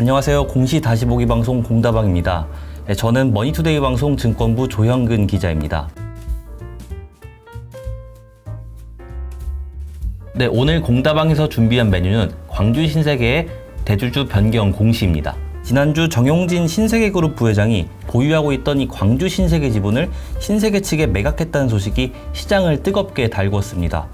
안녕하세요. 공시 다시 보기 방송 공다방입니다. 네, 저는 머니투데이 방송 증권부 조형근 기자입니다. 네, 오늘 공다방에서 준비한 메뉴는 광주 신세계의 대주주 변경 공시입니다. 지난주 정용진 신세계 그룹 부회장이 보유하고 있던 이 광주 신세계 지분을 신세계 측에 매각했다는 소식이 시장을 뜨겁게 달궜습니다.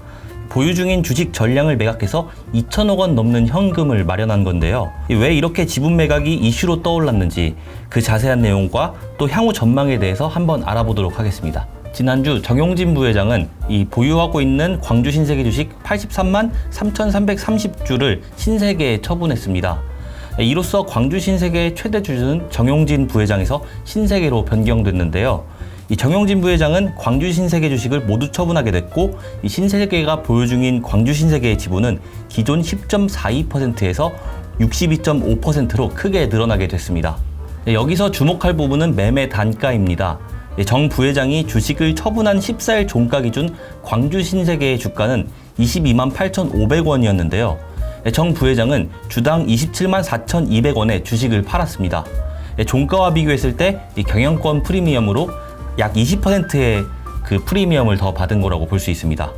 보유 중인 주식 전량을 매각해서 2천억 원 넘는 현금을 마련한 건데요. 왜 이렇게 지분 매각이 이슈로 떠올랐는지 그 자세한 내용과 또 향후 전망에 대해서 한번 알아보도록 하겠습니다. 지난주 정용진 부회장은 이 보유하고 있는 광주 신세계 주식 83만 3,330주를 신세계에 처분했습니다. 이로써 광주 신세계의 최대 주주는 정용진 부회장에서 신세계로 변경됐는데요. 이 정용진 부회장은 광주 신세계 주식을 모두 처분하게 됐고 이 신세계가 보유 중인 광주 신세계의 지분은 기존 10.42%에서 62.5%로 크게 늘어나게 됐습니다. 네, 여기서 주목할 부분은 매매 단가입니다. 네, 정 부회장이 주식을 처분한 14일 종가 기준 광주 신세계의 주가는 22만 8,500원이었는데요. 네, 정 부회장은 주당 27만 4,200원에 주식을 팔았습니다. 종가와 비교했을 때 경영권 프리미엄으로 약 20%의 그 프리미엄을 더 받은 거라고 볼 수 있습니다.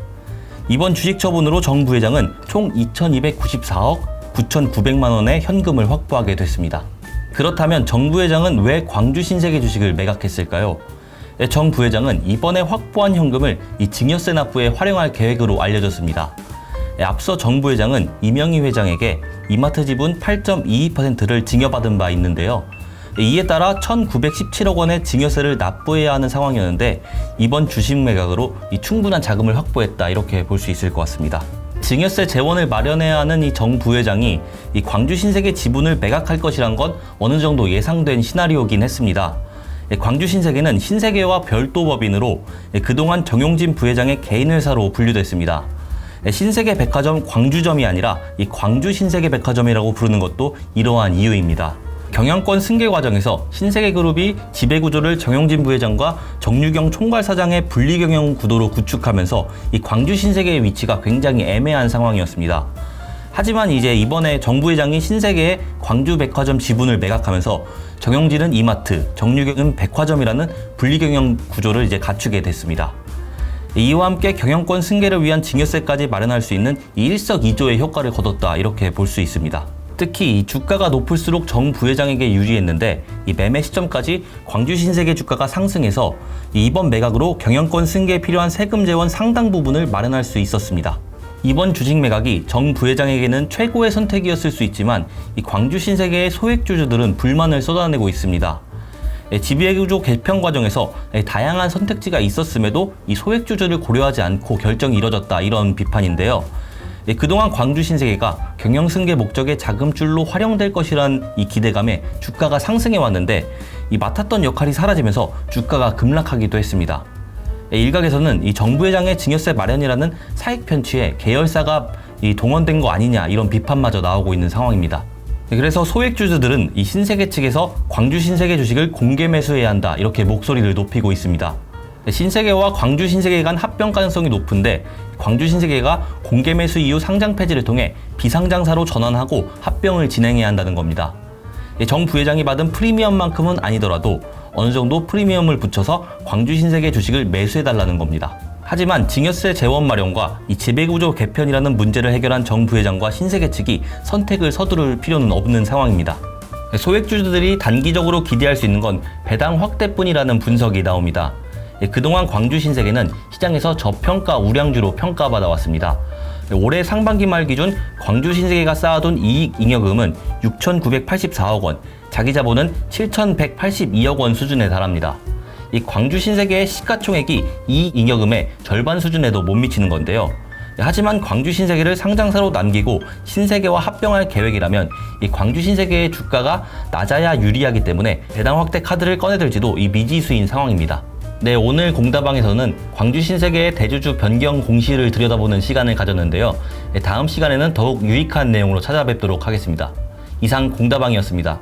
이번 주식 처분으로 정 부회장은 총 2,294억 9,900만 원의 현금을 확보하게 됐습니다. 그렇다면 정 부회장은 왜 광주 신세계 주식을 매각했을까요? 네, 정 부회장은 이번에 확보한 현금을 이 증여세 납부에 활용할 계획으로 알려졌습니다. 네, 앞서 정 부회장은 이명희 회장에게 이마트 지분 8.22%를 증여받은 바 있는데요. 이에 따라 1,917억 원의 증여세를 납부해야 하는 상황이었는데 이번 주식 매각으로 이 충분한 자금을 확보했다 이렇게 볼 수 있을 것 같습니다. 증여세 재원을 마련해야 하는 이 정 부회장이 이 광주 신세계 지분을 매각할 것이란 건 어느 정도 예상된 시나리오긴 했습니다. 예, 광주 신세계는 신세계와 별도 법인으로 예, 그동안 정용진 부회장의 개인 회사로 분류됐습니다. 예, 신세계 백화점 광주점이 아니라 이 광주 신세계 백화점이라고 부르는 것도 이러한 이유입니다. 경영권 승계 과정에서 신세계그룹이 지배구조를 정용진 부회장과 정유경 총괄사장의 분리경영 구도로 구축하면서 이 광주 신세계의 위치가 굉장히 애매한 상황이었습니다. 하지만 이제 이번에 정 부회장이 신세계의 광주 백화점 지분을 매각하면서 정용진은 이마트, 정유경은 백화점이라는 분리경영 구조를 이제 갖추게 됐습니다. 이와 함께 경영권 승계를 위한 증여세까지 마련할 수 있는 이 일석이조의 효과를 거뒀다 이렇게 볼 수 있습니다. 특히 이 주가가 높을수록 정 부회장에게 유리했는데 이 매매 시점까지 광주 신세계 주가가 상승해서 이번 매각으로 경영권 승계에 필요한 세금 재원 상당 부분을 마련할 수 있었습니다. 이번 주식 매각이 정 부회장에게는 최고의 선택이었을 수 있지만 이 광주 신세계의 소액주주들은 불만을 쏟아내고 있습니다. 지배구조 개편 과정에서 다양한 선택지가 있었음에도 이 소액주주를 고려하지 않고 결정이 이뤄졌다 이런 비판인데요. 예, 그동안 광주 신세계가 경영 승계 목적의 자금줄로 활용될 것이란 이 기대감에 주가가 상승해 왔는데 이 맡았던 역할이 사라지면서 주가가 급락하기도 했습니다. 예, 일각에서는 이 정부회장의 증여세 마련이라는 사익 편취에 계열사가 이 동원된 거 아니냐 이런 비판마저 나오고 있는 상황입니다. 예, 그래서 소액주주들은 이 신세계 측에서 광주 신세계 주식을 공개 매수해야 한다 이렇게 목소리를 높이고 있습니다. 신세계와 광주 신세계 간 합병 가능성이 높은데 광주 신세계가 공개 매수 이후 상장 폐지를 통해 비상장사로 전환하고 합병을 진행해야 한다는 겁니다. 예, 정 부회장이 받은 프리미엄만큼은 아니더라도 어느 정도 프리미엄을 붙여서 광주 신세계 주식을 매수해달라는 겁니다. 하지만 증여세 재원 마련과 이 지배구조 개편이라는 문제를 해결한 정 부회장과 신세계 측이 선택을 서두를 필요는 없는 상황입니다. 예, 소액주주들이 단기적으로 기대할 수 있는 건 배당 확대뿐이라는 분석이 나옵니다. 예, 그동안 광주 신세계는 시장에서 저평가 우량주로 평가받아 왔습니다. 예, 올해 상반기 말 기준 광주 신세계가 쌓아둔 이익 잉여금은 6,984억 원, 자기 자본은 7,182억 원 수준에 달합니다. 이 광주 신세계의 시가총액이 이익 잉여금의 절반 수준에도 못 미치는 건데요. 예, 하지만 광주 신세계를 상장사로 남기고 신세계와 합병할 계획이라면 이 광주 신세계의 주가가 낮아야 유리하기 때문에 배당 확대 카드를 꺼내들지도 이 미지수인 상황입니다. 네, 오늘 공다방에서는 광주 신세계의 대주주 변경 공시를 들여다보는 시간을 가졌는데요. 네, 다음 시간에는 더욱 유익한 내용으로 찾아뵙도록 하겠습니다. 이상 공다방이었습니다.